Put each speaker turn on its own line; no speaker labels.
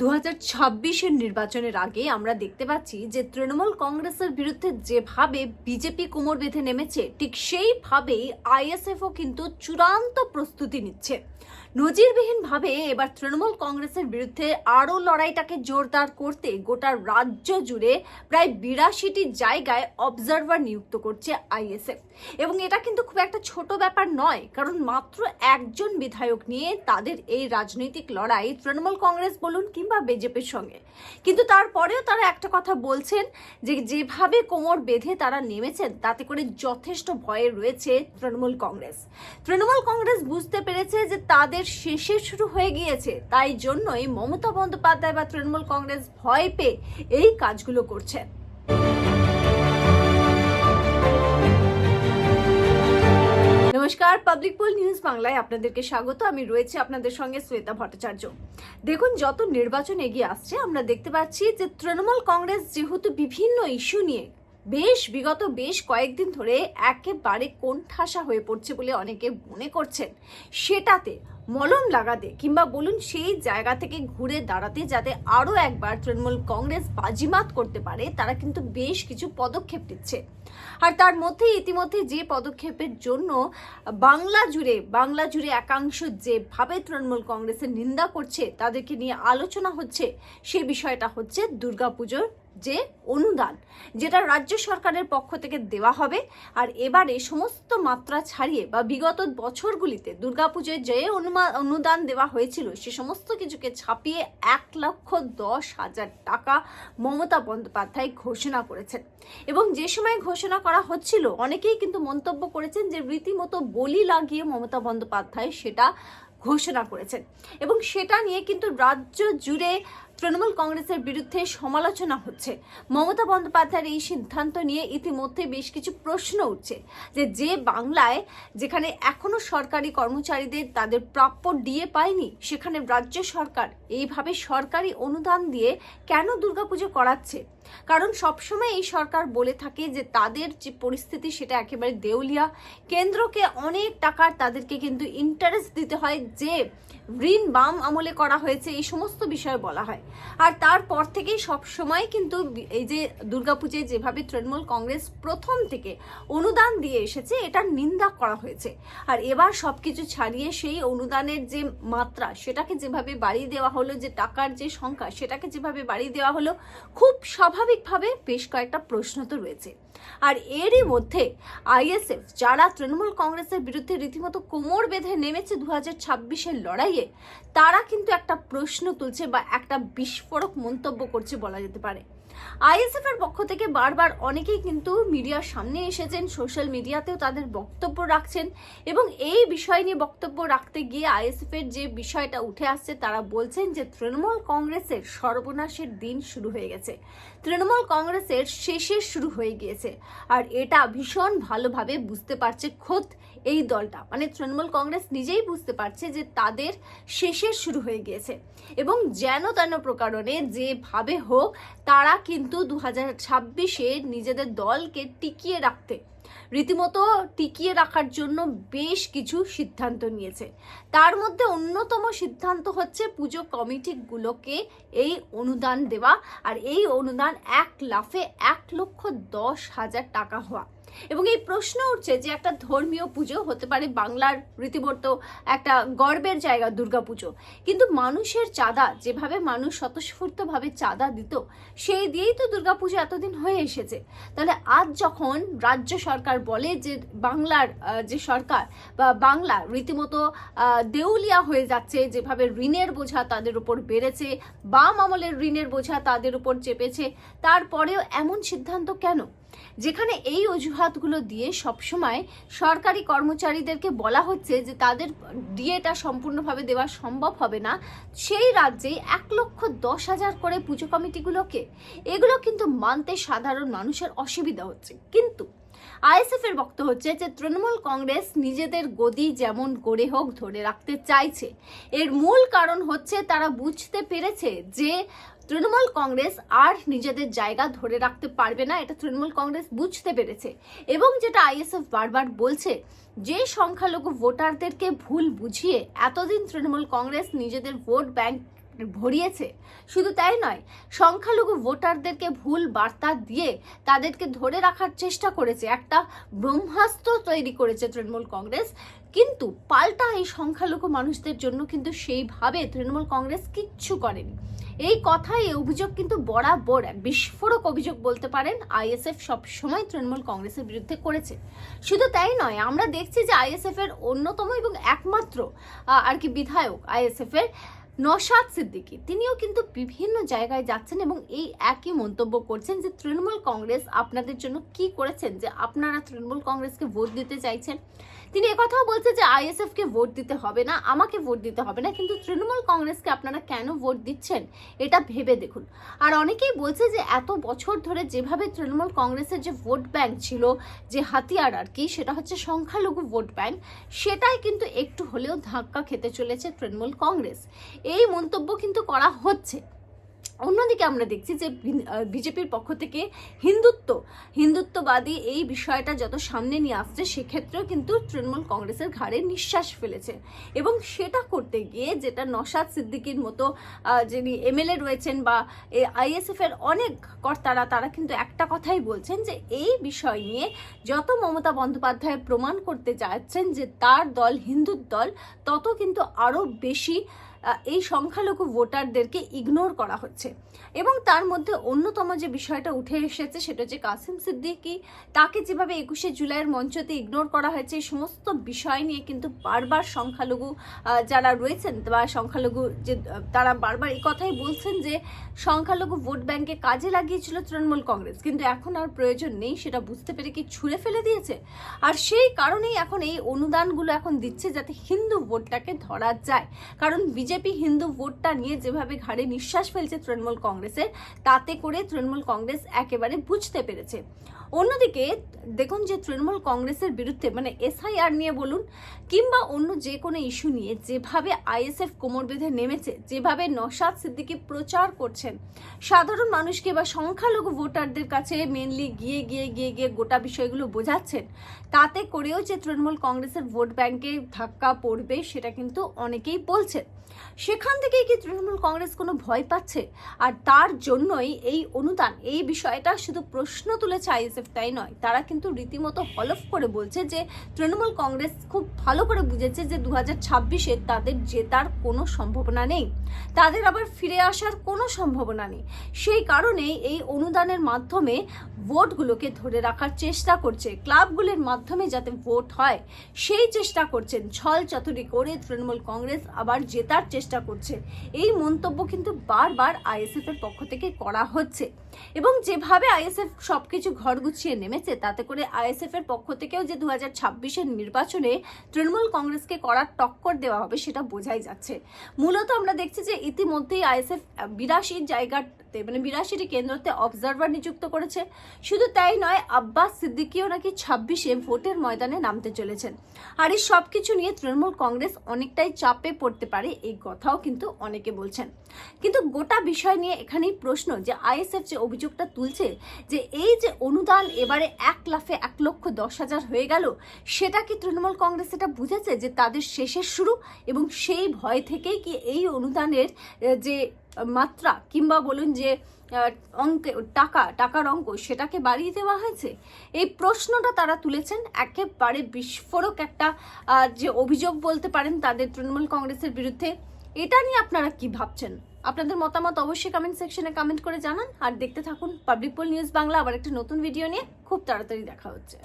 দু হাজার ছাব্বিশের নির্বাচনের আগে আমরা দেখতে পাচ্ছি যে তৃণমূল কংগ্রেসের বিরুদ্ধে যেভাবে বিজেপি কোমর বেঁধে নেমেছে, ঠিক সেইভাবেই আইএসএফও কিন্তু চূড়ান্ত প্রস্তুতি নিচ্ছে। নজিরবিহীনভাবে এবার তৃণমূল কংগ্রেসের বিরুদ্ধে আরও লড়াইটাকে জোরদার করতে গোটা রাজ্য জুড়ে প্রায় বিরাশিটি জায়গায় অবজারভার নিযুক্ত করছে আইএসএফ। এবং এটা কিন্তু খুব একটা ছোট ব্যাপার নয়, কারণ মাত্র একজন বিধায়ক নিয়ে তাদের এই রাজনৈতিক লড়াই তৃণমূল কংগ্রেস বলুন কিংবা বিজেপির সঙ্গে। কিন্তু তারপরেও তারা একটা কথা বলছেন যে যেভাবে কোমর বেঁধে তারা নেমেছেন, তাতে করে যথেষ্ট ভয়ে রয়েছে তৃণমূল কংগ্রেস। তৃণমূল কংগ্রেস বুঝতে পেরেছে যে তাদের শেষে শুরু হয়ে গিয়েছে। তাই জন্যই মমতা বন্দ্যোপাধ্যায় বা তৃণমূল কংগ্রেস ভয় পেয়ে এই কাজগুলো করছে। নমস্কার, পাবলিক পোল নিউজ বাংলায় আপনাদেরকে স্বাগত। আমি রয়েছে আপনাদের সঙ্গে শ্বেতা ভট্টাচার্য। দেখুন, যত নির্বাচন এগিয়ে আসছে, আমরা দেখতে পাচ্ছি যে তৃণমূল কংগ্রেস যেহেতু বিভিন্ন ইস্যু নিয়ে বেশ, বিগত বেশ কয়েকদিন ধরে একেবারে কোণঠাসা হয়ে পড়ছে বলে অনেকে মনে করছেন। সেটাতে মলম লাগাতে কিংবা বলুন সেই জায়গা থেকে ঘুরে দাঁড়াতে যাতে আরও একবার তৃণমূল কংগ্রেস বাজিমাত করতে পারে, তারা কিন্তু বেশ কিছু পদক্ষেপ নিচ্ছে। আর তার মধ্যে ইতিমধ্যে যে পদক্ষেপের জন্য বাংলা জুড়ে বাংলা জুড়ে একাংশ যেভাবে তৃণমূল কংগ্রেসের নিন্দা করছে, তাদেরকে নিয়ে আলোচনা হচ্ছে, সে বিষয়টা হচ্ছে দুর্গাপুজোর যে অনুদান, যেটা রাজ্য সরকারের পক্ষ থেকে দেওয়া হবে। আর এবারে সমস্ত মাত্রা ছাড়িয়ে বা বিগত বছরগুলিতে দুর্গাপুজোয় যে অনুমা- অনুদান দেওয়া হয়েছিল, সে সমস্ত কিছুকে ছাপিয়ে এক লক্ষ দশ হাজার টাকা মমতা বন্দ্যোপাধ্যায় ঘোষণা করেছেন। এবং যে সময় ঘোষণা করা হচ্ছিল, অনেকেই কিন্তু মন্তব্য করেছেন যে রীতিমতো বলি লাগিয়ে মমতা বন্দ্যোপাধ্যায় সেটা ঘোষণা করেছেন। এবং সেটা নিয়ে কিন্তু রাজ্য জুড়ে তৃণমূল কংগ্রেসের বিরুদ্ধে সমালোচনা হচ্ছে। মমতা বন্দ্যোপাধ্যায়ের এই সিদ্ধান্ত নিয়ে ইতিমধ্যে বেশ কিছু প্রশ্ন উঠছে যে যে বাংলায় যেখানে এখনও সরকারি কর্মচারীদের তাদের প্রাপ্য ডিএ পায়নি, সেখানে রাজ্য সরকার এইভাবে সরকারি অনুদান দিয়ে কেন দুর্গাপুজো করাচ্ছে? কারণ সবসময় এই সরকার বলে থাকে যে, তাদের যে পরিস্থিতি সেটা একেবারে দেউলিয়া। কেন্দ্রকে অনেক টাকার তাদেরকে কিন্তু ইন্টারেস্ট দিতে হয় যে ঋণ বাম আমলে করা হয়েছে, এই সমস্ত বিষয়ে বলা হয়। আর তারপর থেকেই সব সময় কিন্তু এই যে দুর্গাপুজোয় যেভাবে তৃণমূল কংগ্রেস প্রথম থেকে অনুদান দিয়ে এসেছে এটার নিন্দা করা হয়েছে। আর এবার সবকিছু ছাড়িয়ে সেই অনুদানের যে মাত্রা, সেটাকে যেভাবে বাড়িয়ে দেওয়া হলো, যে টাকার যে সংখ্যা, সেটাকে যেভাবে বাড়িয়ে দেওয়া হলো, খুব স্বাভাবিকভাবে বেশ কয়েকটা প্রশ্ন তো রয়েছে। আর এরই মধ্যে আইএসএফ, যারা তৃণমূল কংগ্রেসের বিরুদ্ধে রীতিমতো কোমর বেঁধে নেমেছে দু হাজার ছাব্বিশের লড়াইয়ে তারা কিন্তু একটা প্রশ্ন তুলছে বা একটা বিস্ফোরক মন্তব্য করছে বলা যেতে পারে। আইএসএফ এর পক্ষ থেকে বারবার অনেকেই কিন্তু মিডিয়ার সামনে এসেছেন, সোশ্যাল মিডিয়াতেও তাদের বক্তব্য রাখছেন এবং এই বিষয় নিয়ে বক্তব্য রাখতে গিয়ে আইএসএফ এর যে বিষয়টা উঠে আসছে, তারা বলছেন যে তৃণমূল কংগ্রেসের সর্বনাশের দিন শুরু হয়ে গেছে। তৃণমূল কংগ্রেসের শেষের শুরু হয়ে গিয়েছে। আর এটা ভীষণ ভালোভাবে বুঝতে পারছে খোদ এই দলটা। মানে তৃণমূল কংগ্রেস নিজেই বুঝতে পারছে যে তাদের শেষের শুরু হয়ে গিয়েছে। এবং যেন তেন প্রকারণে যেভাবে হোক, তারা কিন্তু দু হাজার ছাব্বিশে নিজেদের দলকে টিকিয়ে রাখতে রীতিমতো টিকিয়ে রাখার জন্য বেশ কিছু সিদ্ধান্ত নিয়েছে। তার মধ্যে অন্যতম সিদ্ধান্ত হচ্ছে পুজো কমিটিগুলোকে এই অনুদান দেওয়া আর এই অনুদান এক লাফে এক লক্ষ দশ হাজার টাকা হওয়া। এবং এই প্রশ্ন উঠছে যে একটা ধর্মীয় পুজো হতে পারে বাংলার রীতিমতো একটা গর্বের জায়গা দুর্গাপুজো কিন্তু মানুষের চাঁদা, যেভাবে মানুষ স্বতঃস্ফূর্তভাবে চাঁদা দিত, সেই দিয়েই তো দুর্গাপুজো এতদিন হয়ে এসেছে। তাহলে আজ যখন রাজ্য সরকার বলে যে বাংলার যে সরকার বা বাংলা রীতিমতো দেউলিয়া হয়ে যাচ্ছে, যেভাবে ঋণের বোঝা তাদের উপর বেড়েছে, বাম আমলের ঋণের বোঝা তাদের উপর চেপেছে, তারপরেও এমন সিদ্ধান্ত কেন? যেখানে এই অজুহাতগুলো দিয়ে সবসময় সরকারি কর্মচারীদেরকে বলা হচ্ছে যে তাদের ডিএটা সম্পূর্ণভাবে দেওয়া সম্ভব হবে না, সেই রাজ্যে এক লক্ষ দশ হাজার করে পুজো কমিটিগুলোকে। এগুলো কিন্তু মানতে সাধারণ মানুষের অসুবিধা হচ্ছে। কিন্তু আইএসএফ এর বক্তব্য হচ্ছে যে তৃণমূল কংগ্রেস নিজেদের গদি যেমন করে হোক ধরে রাখতে চাইছে। এর মূল কারণ হচ্ছে তারা বুঝতে পেরেছে যে তৃণমূল কংগ্রেস আর নিজেদের জায়গা ধরে রাখতে পারবে না, এটা তৃণমূল কংগ্রেস বুঝতে পেরেছে। এবং যেটা আইএসএফ বারবার বলছে, যে সংখ্যালঘু ভোটারদেরকে ভুল বুঝিয়ে এতদিন তৃণমূল কংগ্রেস নিজেদের ভোট ব্যাংক ভরিয়েছে। শুধু তাই নয়, সংখ্যালঘু ভোটারদেরকে ভুল বার্তা দিয়ে তাদেরকে ধরে রাখার চেষ্টা করেছে একটা ব্রহ্মাস্ত্র তৈরি করেছে তৃণমূল কংগ্রেস। কিন্তু পাল্টা এই সংখ্যালঘু মানুষদের জন্য কিন্তু সেইভাবে তৃণমূল কংগ্রেস কিচ্ছু করেনি। এই কথাই অভিযোগ কিন্তু বরাবর এক বিস্ফোরক অভিযোগ বলতে পারেন আইএসএফ সবসময় তৃণমূল কংগ্রেসের বিরুদ্ধে করেছে। শুধু তাই নয়, আমরা দেখছি যে আইএসএফ এর অন্যতম এবং একমাত্র আর কি বিধায়ক আইএসএফ এর নসাদ সিদ্দিকি। তিনিও কিন্তু বিভিন্ন জায়গায় যাচ্ছেন এবং এই একই মন্তব্য করছেন যে, তৃণমূল কংগ্রেস আপনাদের জন্য কি করেছেন? যে, আপনারা তৃণমূল কংগ্রেসকে ভোট দিতে চাইছেন? তিনি একথাও বলছে যে আইএসএফ কে ভোট দিতে হবে না, আমাকে ভোট দিতে হবে না, কিন্তু তৃণমূল কংগ্রেসকে আপনারা কেন ভোট দিচ্ছেন? এটা ভেবে দেখুন। আর অনেকেই বলছে যে এত বছর ধরে যেভাবে তৃণমূল কংগ্রেসের যে ভোট ব্যাংক ছিল, যে হাতিয়ার আর কি, সেটা হচ্ছে সংখ্যালঘু ভোট ব্যাংক, সেটাই কিন্তু একটু হলেও ধাক্কা খেতে চলেছে তৃণমূল কংগ্রেস। এই মন্তব্য কিন্তু করা হচ্ছে। অন্যদিকে আমরা দেখছি যে বিজেপির পক্ষ থেকে হিন্দুত্ব, হিন্দুত্ববাদী এই বিষয়টা যত সামনে নিয়ে আসছে, সেক্ষেত্রেও কিন্তু তৃণমূল কংগ্রেসের ঘাড়ে নিঃশ্বাস ফেলেছে। এবং সেটা করতে গিয়ে যেটা নসাদ সিদ্দিকির মতো যিনি এমএলএ রয়েছেন বা আইএসএফ এর অনেক কর্তারা, তারা কিন্তু একটা কথাই বলছেন যে এই বিষয় নিয়ে যত মমতা বন্দ্যোপাধ্যায় প্রমাণ করতে যাচ্ছেন যে তার দল হিন্দুর দল, তত কিন্তু আরও বেশি এই সংখ্যালঘু ভোটারদেরকে ইগনোর করা হচ্ছে। এবং তার মধ্যে অন্যতম যে বিষয়টা উঠে এসেছে সেটা হচ্ছে কাসিম সিদ্দিকী। তাকে যেভাবে একুশে জুলাইয়ের মঞ্চতে ইগনোর করা হয়েছে সমস্ত বিষয় নিয়ে কিন্তু বারবার সংখ্যালঘু যারা রয়েছেন বা সংখ্যালঘু যে তারা বারবার এই কথাই বলছেন যে সংখ্যালঘু ভোট ব্যাংকে কাজে লাগিয়েছিল তৃণমূল কংগ্রেস। কিন্তু এখন আর প্রয়োজন নেই, সেটা বুঝতে পেরে কি ছুঁড়ে ফেলে দিয়েছে? আর সেই কারণেই এখন এই অনুদানগুলো এখন দিচ্ছে যাতে হিন্দু ভোটটাকে ধরা যায়। কারণ বিজেপি হিন্দু ভোটটা নিয়ে যেভাবে ঘাড়ে নিঃশ্বাস ফেলছে তৃণমূল কংগ্রেসের, তাতে করে তৃণমূল কংগ্রেস একেবারে বুঝতে পেরেছে। অন্যদিকে, দেখুন যে তৃণমূল কংগ্রেসের বিরুদ্ধে মানে এসআইআর নিয়ে বলুন, কিংবা অন্য যে কোনো ইস্যু নিয়ে যেভাবে আইএসএফ কোমর বেঁধে নেমেছে, যেভাবে নসাদ সিদ্দিকি প্রচার করছেন, সাধারণ মানুষকে বা সংখ্যালঘু ভোটারদের কাছে মেনলি গিয়ে গিয়ে গিয়ে গিয়ে গোটা বিষয়গুলো বোঝাচ্ছেন, তাতে করেও যে তৃণমূল কংগ্রেসের ভোট ব্যাংকে ধাক্কা পড়বে সেটা কিন্তু অনেকেই বলছেন। সেখান থেকেই কি তৃণমূল কংগ্রেস কোনো ভয় পাচ্ছে? আর তার জন্যই এই অনুদান, এই বিষয়টা শুধু প্রশ্ন তুলেছে আইএসএফ তাই নয়। তারা কিন্তু রীতিমতো হলফ করে বলছে যে, তৃণমূল কংগ্রেস খুব ভালো করে বুঝেছে যে দু হাজার ছাব্বিশে তাদের জেতার কোনো সম্ভাবনা নেই। তাদের আবার ফিরে আসার কোনো সম্ভাবনা নেই। সেই কারণেই এই অনুদানের মাধ্যমে ভোটগুলোকে ধরে রাখার চেষ্টা করছে। ক্লাবগুলির মাধ্যমে যাতে ভোট হয়, সেই চেষ্টা করছেন। ছল চাতুরি করে তৃণমূল কংগ্রেস আবার জেতার চেষ্টা করছে। এই মন্তব্য কিন্তু বারবার আইএসএফ এর পক্ষ থেকে করা হচ্ছে। এবং যেভাবে আইএসএফ সবকিছু ঘর গুছিয়ে নেমেছে। তাতে করে আইএসএফ এর পক্ষ থেকেও যে দু হাজার নির্বাচনে তৃণমূল কংগ্রেসকে করার টক্কর দেওয়া হবে সেটা বোঝাই যাচ্ছে। মূলত আমরা দেখছি যে ইতিমধ্যেই আইএসএফ বিরাশি জায়গাতে মানে বিরাশিটি কেন্দ্রতে অবজারভার নিযুক্ত করেছে। শুধু তাই নয়, আব্বাস সিদ্দিকিও নাকি ছাব্বিশে ভোটের ময়দানে নামতে চলেছেন। আর এই সব কিছু নিয়ে তৃণমূল কংগ্রেস অনেকটাই চাপে পড়তে পারে, এই কথাও কিন্তু অনেকে বলছেন। কিন্তু গোটা বিষয় নিয়ে এখানেই প্রশ্ন, যে আইএসএফ যে অভিযোগটা তুলছে, যে এই যে অনুদান এবারে এক লাফে এক লক্ষ দশ হাজার হয়ে গেল, সেটা কি তৃণমূল কংগ্রেস এটা বুঝেছে যে তাদের শেষের শুরু? এবং সেই ভয় থেকেই কি এই অনুদানের যে মাত্রা কিংবা বলুন যে অঙ্কে, টাকা, টাকার অঙ্ক, সেটাকে বাড়িয়ে দেওয়া হয়েছে? এই প্রশ্নটা তারা তুলেছেন একেবারে বিস্ফোরক একটা যে অভিযোগ বলতে পারেন তাদের তৃণমূল কংগ্রেসের বিরুদ্ধে। এটা নিয়ে আপনারা কি ভাবছেন? আপনাদের মতামত অবশ্যই কমেন্ট সেকশনে কমেন্ট করে জানান। আর দেখতে থাকুন পাবলিক পোল নিউজ বাংলা আবার একটা নতুন ভিডিও নিয়ে। খুব তাড়াতাড়ি দেখা হচ্ছে।